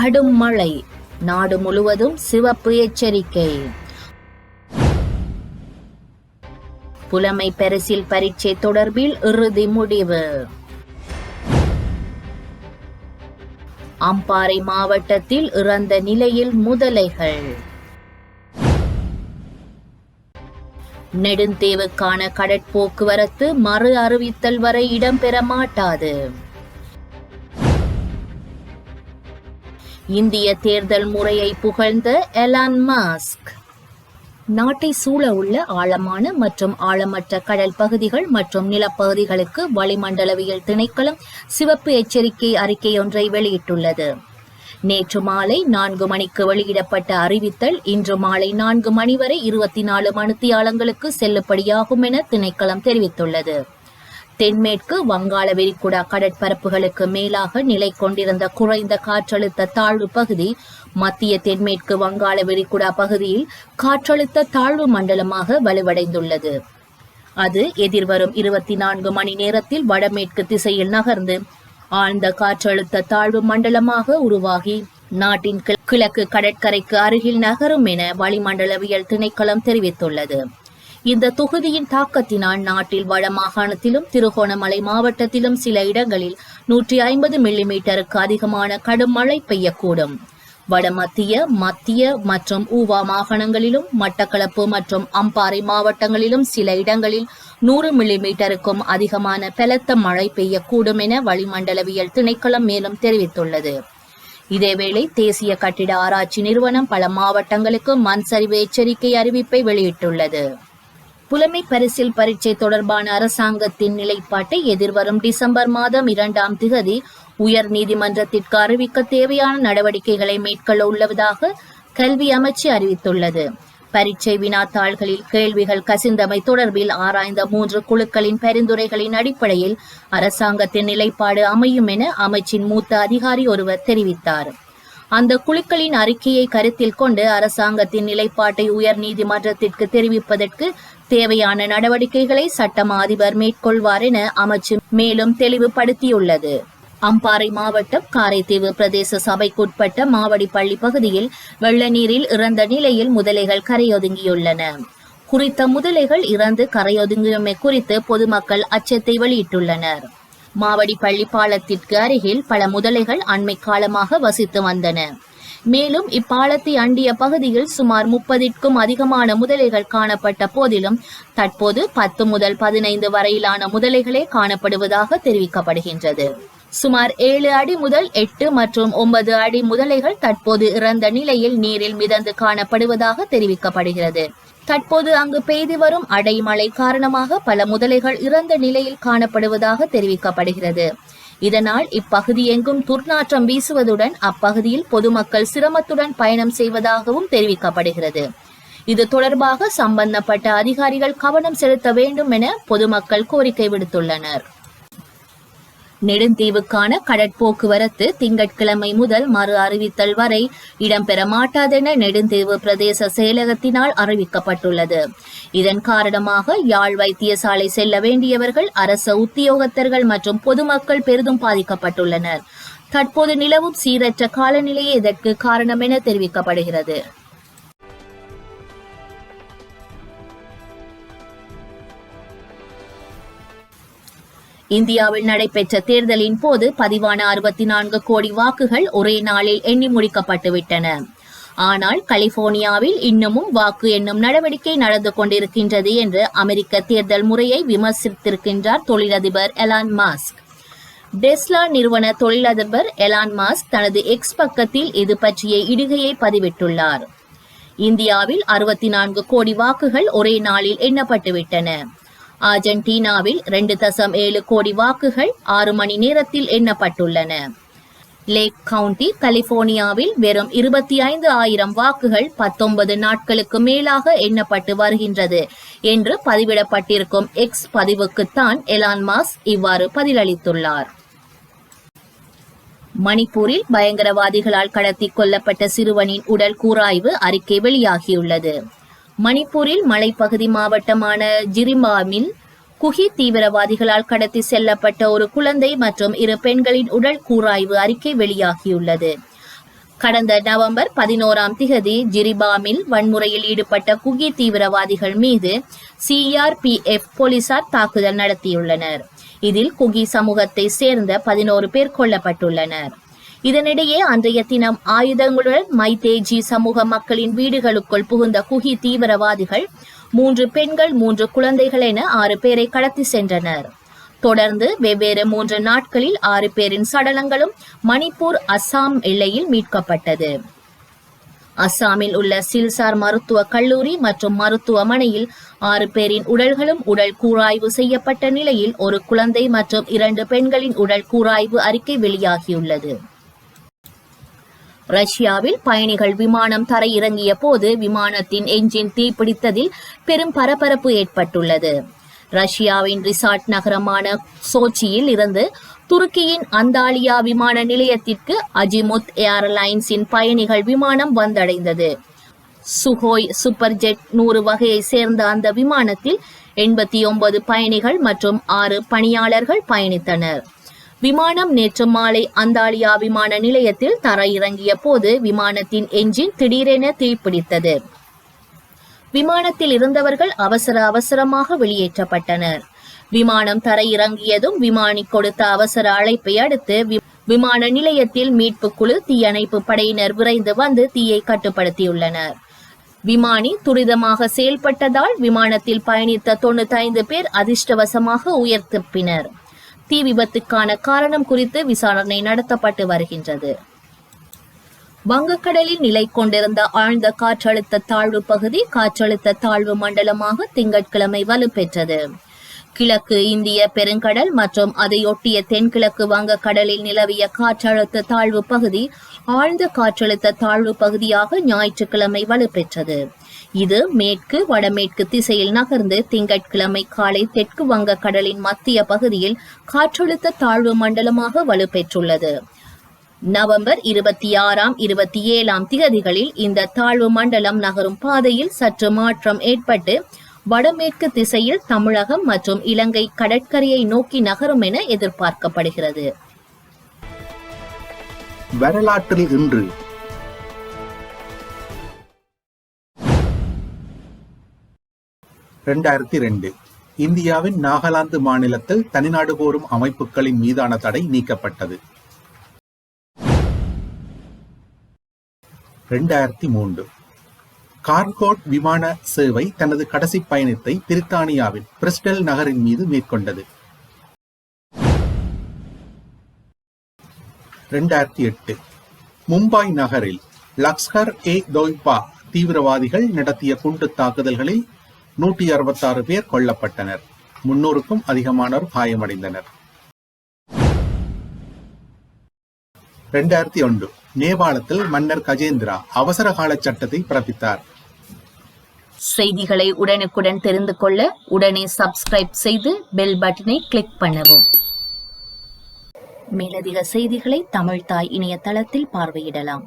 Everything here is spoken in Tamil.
கடும் மழை. நாடு முழுவதும் சிவப்பு எச்சரிக்கை. புலமை பரிசில் பரீட்சை தொடர்பில் இறுதி முடிவு. அம்பாறை மாவட்டத்தில் இறந்த நிலையில் முதலைகள். நெடுந்தேவுக்கான கடற்போக்குவரத்து மறு அறிவித்தல் வரை இடம்பெற மாட்டாது. இந்திய தேர்தல் முறையை புகழ்ந்த எலான் மாஸ்க் நாட்டை சூழ உள்ள ஆழமான மற்றும் ஆழமற்ற கடல் பகுதிகள் மற்றும் நிலப்பகுதிகளுக்கு வளிமண்டலவியல் திணைக்களம் சிவப்பு எச்சரிக்கை அறிக்கை ஒன்றை வெளியிட்டுள்ளது. நேற்று மாலை நான்கு மணிக்கு வெளியிடப்பட்ட அறிவித்தல் இன்று மாலை நான்கு மணி வரை இருபத்தி நாலு மணித்தியாலங்களுக்கு செல்லுபடியாகும் என திணைக்களம் தெரிவித்துள்ளது. தென்மேற்கு வங்காள விரிகுடா கடற்பரப்புகளுக்கு மேலாக நிலை கொண்டிருந்த குறைந்த காற்றழுத்த தாழ்வு பகுதி மத்திய தென்மேற்கு வங்காள விரிகுடா பகுதியில் காற்றழுத்த தாழ்வு மண்டலமாக வலுவடைந்துள்ளது. அது எதிர்வரும் இருபத்தி நான்கு மணி நேரத்தில் வடமேற்கு திசையில் நகர்ந்து ஆழ்ந்த காற்றழுத்த தாழ்வு மண்டலமாக உருவாகி நாட்டின் கிழ- கிழக்கு கடற்கரைக்கு அருகில் நகரும் என வளிமண்டலவியல் திணைக்களம் தெரிவித்துள்ளது. இந்த தொகுதியின் தாக்கத்தினால் நாட்டில் வட மாகாணத்திலும் திருகோணமலை மாவட்டத்திலும் சில இடங்களில் நூற்றி ஐம்பது மில்லிமீட்டருக்கு அதிகமான கடும் மழை பெய்யக்கூடும். வடமத்திய மத்திய மற்றும் ஊவா மாகாணங்களிலும் மட்டக்களப்பு மற்றும் அம்பாறை மாவட்டங்களிலும் சில இடங்களில் நூறு மில்லிமீட்டருக்கும் அதிகமான பலத்த மழை பெய்யக்கூடும் என வளிமண்டலவியல் திணைக்களம் மேலும் தெரிவித்துள்ளது. இதேவேளை தேசிய கட்டிட ஆராய்ச்சி நிறுவனம் பல மாவட்டங்களுக்கு மண் சரிவு எச்சரிக்கை அறிவிப்பை வெளியிட்டுள்ளது. புலமை பரிசில் பரீட்சை தொடர்பான அரசாங்கத்தின் நிலைப்பாட்டை எதிர்வரும் டிசம்பர் மாதம் இரண்டாம் திகதி உயர் நீதிமன்றத்திற்கு அறிவிக்க தேவையான நடவடிக்கைகளை மேற்கொள்ள உள்ளதாக கல்வி அமைச்சு அறிவித்துள்ளது. பரீட்சை வினாத்தாள்களில் கேள்விகள் கசிந்தமை தொடர்பில் ஆராய்ந்த மூன்று குழுக்களின் பரிந்துரைகளின் அடிப்படையில் அரசாங்கத்தின் நிலைப்பாடு அமையும் என அமைச்சின் மூத்த அதிகாரி ஒருவர் தெரிவித்தார். அந்த குழுக்களின் அறிக்கையை கருத்தில் கொண்டு அரசாங்கத்தின் நிலைப்பாட்டை உயர் நீதிமன்றத்திற்கு தெரிவிப்பதற்கு தேவையான நடவடிக்கைகளை சட்டமா அதிபர் மேற்கொள்வார் என அமைச்சு மேலும் தெளிவுபடுத்தியுள்ளது. அம்பாறை மாவட்டம் காரைதீவு பிரதேச சபைக்குட்பட்ட மாவடிப்பள்ளி பகுதியில் வெள்ள நீரில் இறந்த நிலையில் முதலைகள் கரையொதுங்கியுள்ளன. குறித்த முதலைகள் இறந்து கரையொதுங்கியமை குறித்து பொதுமக்கள் அச்சத்தை வெளியிட்டுள்ளனர். மாவடி பாலத்திற்கு அருகில் பல முதலைகள் அண்மை காலமாக வசித்து வந்தன. மேலும் இப்பாலத்தை அண்டிய பகுதியில் சுமார் முப்பதிற்கும் அதிகமான முதலைகள் காணப்பட்ட போதிலும் தற்போது பத்து முதல் பதினைந்து வரையிலான முதலைகளே காணப்படுவதாக தெரிவிக்கப்படுகின்றது. சுமார் ஏழு அடி முதல் எட்டு மற்றும் ஒன்பது அடி முதலைகள் தற்போது இறந்த நிலையில் நீரில் மிதந்து காணப்படுவதாக தெரிவிக்கப்படுகிறது. தற்போது அங்கு பெய்து வரும் அடைமழை காரணமாக பல முதலைகள் இறந்த நிலையில் காணப்படுவதாக தெரிவிக்கப்படுகிறது. இதனால் இப்பகுதி எங்கும் துர்நாற்றம் வீசுவதுடன் அப்பகுதியில் பொதுமக்கள் சிரமத்துடன் பயணம் செய்வதாகவும் தெரிவிக்கப்படுகிறது. இது தொடர்பாக சம்பந்தப்பட்ட அதிகாரிகள் கவனம் செலுத்த வேண்டும் என பொதுமக்கள் கோரிக்கை விடுத்துள்ளனர். நெடுந்தீவுக்கான கடற்போக்குவரத்து திங்கட்கிழமை முதல் மறு அறிவித்தல் வரை இடம்பெற மாட்டாதென நெடுந்தீவு பிரதேச செயலகத்தினால் அறிவிக்கப்பட்டுள்ளது. இதன் காரணமாக யாழ் வைத்தியசாலை செல்ல வேண்டியவர்கள் அரச உத்தியோகத்தர்கள் மற்றும் பொதுமக்கள் பெரிதும் பாதிக்கப்பட்டுள்ளனர். தற்போது நிலவும் சீரற்ற காலநிலையே இதற்கு காரணம் என தெரிவிக்கப்படுகிறது. இந்தியாவில் நடைபெற்ற தேர்தலின் போது பதிவான அறுபத்தி நான்கு கோடி வாக்குகள் ஒரே நாளில் எண்ணி முடிக்கப்பட்டுவிட்டன. ஆனால் கலிபோர்னியாவில் இன்னமும் வாக்கு எண்ணும் நடவடிக்கை நடந்து கொண்டிருக்கின்றது என்று அமெரிக்க தேர்தல் முறையை விமர்சித்திருக்கின்றார் தொழிலதிபர் எலான் மாஸ்க். டெஸ்லா நிறுவன தொழிலதிபர் எலான் மாஸ்க் தனது எக்ஸ் பக்கத்தில் இது பற்றிய இடுகையை பதிவிட்டுள்ளார். இந்தியாவில் அறுபத்தி நான்கு கோடி வாக்குகள் ஒரே நாளில் எண்ணப்பட்டுவிட்டன. அர்ஜென்டினாவில் ரெண்டு தசம் ஏழு கோடி வாக்குகள் ஆறு மணி நேரத்தில் எண்ணப்பட்டுள்ளன. லேக் கவுண்டி கலிபோர்னியாவில் வெறும் இருபத்தி ஐந்து ஆயிரம் வாக்குகள் பத்தொன்பது நாட்களுக்கு மேலாக எண்ணப்பட்டு வருகின்றது என்று பதிவிடப்பட்டிருக்கும் எக்ஸ் பதிவுக்குத்தான் எலான் மாஸ் இவ்வாறு பதிலளித்துள்ளார். மணிப்பூரில் பயங்கரவாதிகளால் கடத்தி கொல்லப்பட்ட சிறுவனின் உடல் கூராய்வு அறிக்கை வெளியாகியுள்ளது. மணிப்பூரில் மலைப்பகுதி மாவட்டமான ஜிரிமாமில் குகி தீவிரவாதிகளால் கடத்தி செல்லப்பட்ட ஒரு குழந்தை மற்றும் இரு பெண்களின் உடல் கூராய்வு அறிக்கை வெளியாகியுள்ளது. கடந்த நவம்பர் பதினோராம் திகதி ஜிரிபாமில் வன்முறையில் ஈடுபட்ட குகி தீவிரவாதிகள் மீது சிஆர்பிஎஃப் போலீசார் தாக்குதல் நடத்தியுள்ளனர். இதில் குகி சமூகத்தை சேர்ந்த பதினோரு பேர் கொல்லப்பட்டுள்ளனர். இதனிடையே அன்றைய தினம் ஆயுதங்களுடன் மைதேஜி சமூக மக்களின் வீடுகளுக்குள் புகுந்த குகி தீவிரவாதிகள் மூன்று பெண்கள் மூன்று குழந்தைகள் என ஆறு பேரை கடத்தி சென்றனர். தொடர்ந்து வெவ்வேறு மூன்று நாட்களில் ஆறு பேரின் சடலங்களும் மணிப்பூர் அஸ்ஸாம் எல்லையில் மீட்கப்பட்டது. அஸ்ஸாமில் உள்ள சில்சார் மருத்துவ கல்லூரி மற்றும் மருத்துவமனையில் ஆறு பேரின் உடல்களும் உடல் கூராய்வு செய்யப்பட்ட நிலையில் ஒரு குழந்தை மற்றும் இரண்டு பெண்களின் உடல் கூராய்வு அறிக்கை வெளியாகியுள்ளது. ரஷ்யாவில் பயணிகள் விமானம் தரையிறங்கிய போது விமானத்தின் என்ஜின் தீப்பிடித்ததில் பெரும் பரபரப்பு ஏற்பட்டுள்ளது. ரஷ்யாவின் ரிசார்ட் நகரமான சோச்சியில் இருந்து துருக்கியின் அந்தாலியா விமான நிலையத்திற்கு அஜிமுத் ஏர்லைன்ஸின் பயணிகள் விமானம் வந்தடைந்தது. சுகோய் சூப்பர் ஜெட் நூறு வகையை சேர்ந்த அந்த விமானத்தில் எண்பத்தி ஒன்பது பயணிகள் மற்றும் ஆறு பணியாளர்கள் பயணித்தனர். விமானம் நேற்று மாலை அந்தாலியா விமான நிலையத்தில் தரையிறங்கிய போது விமானத்தின் என்ஜின் திடீரென தீப்பிடித்தது. விமானத்தில் இருந்தவர்கள் அவசர அவசரமாக வெளியேற்றப்பட்டனர். விமானம் தரையிறங்கியதும் விமானி கொடுத்த அவசர அழைப்பை அடுத்து வி- விமான நிலையத்தில் மீட்பு குழு தீயணைப்பு படையினர் விரைந்து வந்து தீயை கட்டுப்படுத்தியுள்ளனர். விமானி துரிதமாக செயல்பட்டதால் விமானத்தில் பயணித்த தொண்ணூத்தைந்து பேர் அதிர்ஷ்டவசமாக உயிர் தீ விபத்துக்கான காரணம் குறித்து விசாரணை நடத்தப்பட்டு வருகின்றது. வங்கக்கடலில் நிலை கொண்டிருந்த ஆழ்ந்த காற்றழுத்த தாழ்வு பகுதி காற்றழுத்த தாழ்வு மண்டலமாக திங்கட்கிழமை வலுப்பெற்றது. கிழக்கு இந்திய பெருங்கடல் மற்றும் அதையொட்டிய தென்கிழக்கு வங்கக்கடலில் நிலவிய காற்றழுத்த தாழ்வு பகுதி ஆழ்ந்த காற்றழுத்த தாழ்வு பகுதியாக ஞாயிற்றுக்கிழமை வலுப்பெற்றது. இது மேற்கு வடமேற்கு திசையில் நகர்ந்து திங்கட்கிழமை காலை தெற்கு வங்க கடலின் மத்திய பகுதியில் காற்றழுத்த தாழ்வு மண்டலமாக வலுப்பெற்றுள்ளது. நவம்பர் இருபத்தி ஆறாம் இருபத்தி ஏழாம் திகதிகளில் இந்த தாழ்வு மண்டலம் நகரும் பாதையில் சற்று மாற்றம் ஏற்பட்டு வடமேற்கு திசையில் தமிழகம் மற்றும் இலங்கை கடற்கரையை நோக்கி நகரும் என எதிர்பார்க்கப்படுகிறது. வரலாற்றில் இன்று இரண்டாயிரத்தி ரெண்டு. இந்தியாவின் நாகாலாந்து மாநிலத்தில் தனிநாடு கோரும் அமைப்புகளின் மீதான தடை நீக்கப்பட்டது. இரண்டாயிரத்தி மூன்று. கார்கோட் விமான சேவை தனது கடைசி பயணத்தை பிரித்தானியாவின் பிரிஸ்டல் நகரின் மீது மேற்கொண்டது. இரண்டாயிரத்தி எட்டு. மும்பாய் நகரில் லக்ஸ்கர் ஏ தொய்பா தீவிரவாதிகள் நடத்திய குண்டு தாக்குதல்களில் நூற்றி அறுபத்தாறு பேர் கொல்லப்பட்டனர். முன்னூறுக்கும் அதிகமானோர் காயமடைந்தனர். இரண்டாயிரத்தி ஒன்று நேபாளத்தில் மன்னர் கஜேந்திரா அவசர கால சட்டத்தை பிறப்பித்தார். செய்திகளை உடனுக்குடன் தெரிந்து கொள்ள உடனே சப்ஸ்கிரைப் செய்து பெல் பட்டனை கிளிக் பண்ணவும். மேலதிக செய்திகளை தமிழ்தாய் இணையதளத்தில் பார்வையிடலாம்.